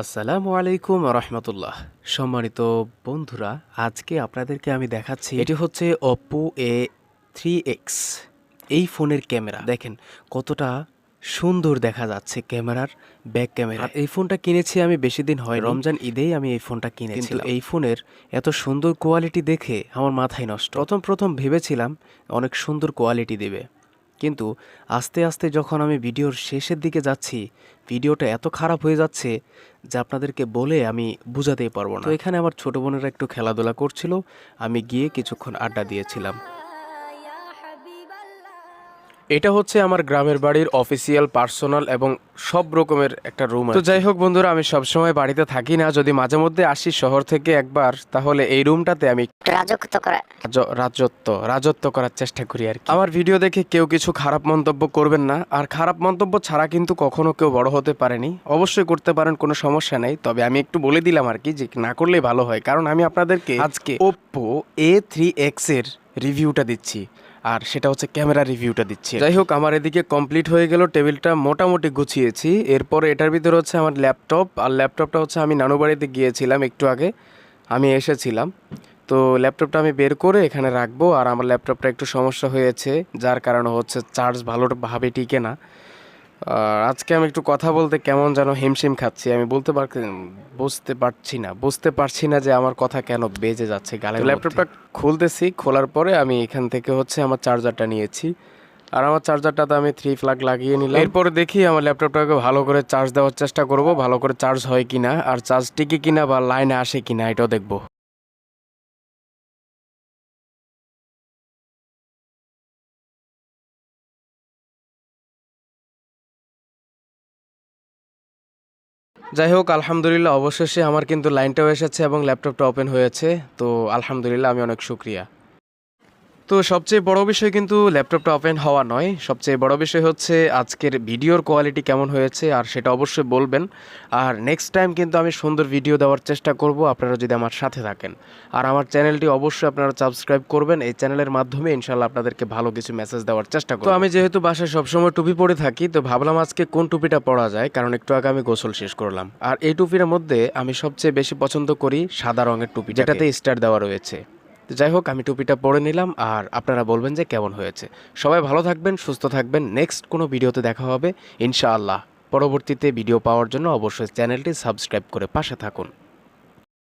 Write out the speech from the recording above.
আসসালামু আলাইকুম রহমতুল্লাহ। সম্মানিত বন্ধুরা, আজকে আপনাদেরকে আমি দেখাচ্ছি এটি হচ্ছে ওপ্পো এ থ্রি এক্স এই ফোনের ক্যামেরা, দেখেন কতটা সুন্দর দেখা যাচ্ছে ক্যামেরার ব্যাক ক্যামেরা এই ফোনটা কিনেছি আমি বেশি দিন হয় রমজান ঈদেই আমি এই ফোনটা কিনেছি এই ফোনের এত সুন্দর কোয়ালিটি দেখে আমার মাথায় নষ্ট। প্রথম প্রথম ভেবেছিলাম অনেক সুন্দর কোয়ালিটি দেবে। কিন্তু আস্তে আস্তে যখন আমি ভিডিওর শেষের দিকে যাচ্ছি, ভিডিওটা এত খারাপ হয়ে যাচ্ছে যে আপনাদেরকে বলে আমি বুঝাতেই পারব না। তো এখানে আমার ছোট বোনেরা একটু খেলাধুলা করছিল, আমি গিয়ে কিছুক্ষণ আড্ডা দিয়েছিলাম। এটা হচ্ছে আমার গ্রামের বাড়ির অফিসিয়াল পার্সোনাল এবং সব রকমের একটা রুম তো যাই হোক বন্ধুরা আমি সবসময় বাড়িতে থাকি না। যদি মাঝে মধ্যে আসি শহর থেকে একবার তাহলে এই রুমটাতে আমি রাজত্ব রাজত্ব রাজত্ব করার চেষ্টা করি আর কি। আমার ভিডিও দেখে কেউ কিছু খারাপ মন্তব্য করবেন না। আর খারাপ মন্তব্য ছাড়া কিন্তু কখনো কেউ বড় হতে পারেনি। অবশ্যই করতে পারেন কোনো সমস্যা নেই। তবে আমি একটু বলে দিলাম আর কি যে না করলে ভালো হয়। কারণ আমি আপনাদেরকে আজকে ওপ্পো এ থ্রি এক্সের রিভিউটা দিচ্ছি। আর সেটা হচ্ছে ক্যামেরা রিভিউটা দিচ্ছি। যাই হোক, আমার এদিকে কমপ্লিট হয়ে গেল, টেবিলটা মোটামুটি গুছিয়েছি। এরপরে এটার ভিতরে হচ্ছে আমার ল্যাপটপ, আর ল্যাপটপটা হচ্ছে আমি নানুবাড়িতে গিয়েছিলাম একটু আগে, আমি এসেছিলাম। তো ল্যাপটপটা আমি বের করে এখানে রাখব, আর আমার ল্যাপটপটা একটু সমস্যা হয়েছে, যার কারণে হচ্ছে চার্জ ভালোভাবে টিকে না। আর আজকে আমি একটু কথা বলতে কেমন যেন হিমশিম খাচ্ছি। আমি বলতে পার বুঝতে পারছি না। বুঝতে পারছি না যে আমার কথা কেন বেজে যাচ্ছে গালে ল্যাপটপটা খুলতেছি খোলার পরে আমি এখান থেকে হচ্ছে আমার চার্জারটা নিয়েছি। আর আমার চার্জারটাতে আমি থ্রি ফ্লাগ লাগিয়ে নিলাম। এরপরে দেখি আমার ল্যাপটপটাকে ভালো করে চার্জ দেওয়ার চেষ্টা করব ভালো করে চার্জ হয় কিনা। আর চার্জ টিকে কিনা বা লাইনে আসে কিনা এটাও দেখব। যাই হোক আলহামদুলিল্লাহ, অবশেষে আমার কিন্তু লাইনটাও এসেছে এবং ল্যাপটপটা ওপেন হয়েছে। তো, আলহামদুলিল্লাহ, আমি অনেক শুক্রিয়া। তো সবচেয়ে বড় বিষয় কিন্তু ল্যাপটপটা ওপেন হওয়া নয়। সবচেয়ে বড় বিষয় হচ্ছে আজকের ভিডিওর কোয়ালিটি কেমন হয়েছে আর সেটা অবশ্যই বলবেন। আর নেক্সট টাইম কিন্তু আমি সুন্দর ভিডিও দেওয়ার চেষ্টা করব আপনারা যদি আমার সাথে থাকেন। আর আমার চ্যানেলটি অবশ্যই আপনারা সাবস্ক্রাইব করবেন। এই চ্যানেলের মাধ্যমে ইনশাল্লাহ আপনাদেরকে ভালো কিছু মেসেজ দেওয়ার চেষ্টা করব। তো আমি যেহেতু বাসায় সবসময় টুপি পরে থাকি তো ভাবলাম আজকে কোন টুপিটা পরা যায় কারণ একটু আগে আমি গোসল শেষ করলাম। আর এই টুপির মধ্যে আমি সবচেয়ে বেশি পছন্দ করি সাদা রঙের টুপি যেটাতে স্টার দেওয়া রয়েছে। যাই হোক, আমি টুপিটা পরে নিলাম আর আপনারা বলবেন যে কেমন হয়েছে। সবাই ভালো থাকবেন, সুস্থ থাকবেন। নেক্সট কোনো ভিডিওতে দেখা হবে। ইনশাআল্লাহ। পরবর্তীতে ভিডিও পাওয়ার জন্য অবশ্যই চ্যানেলটি সাবস্ক্রাইব করে পাশে থাকুন।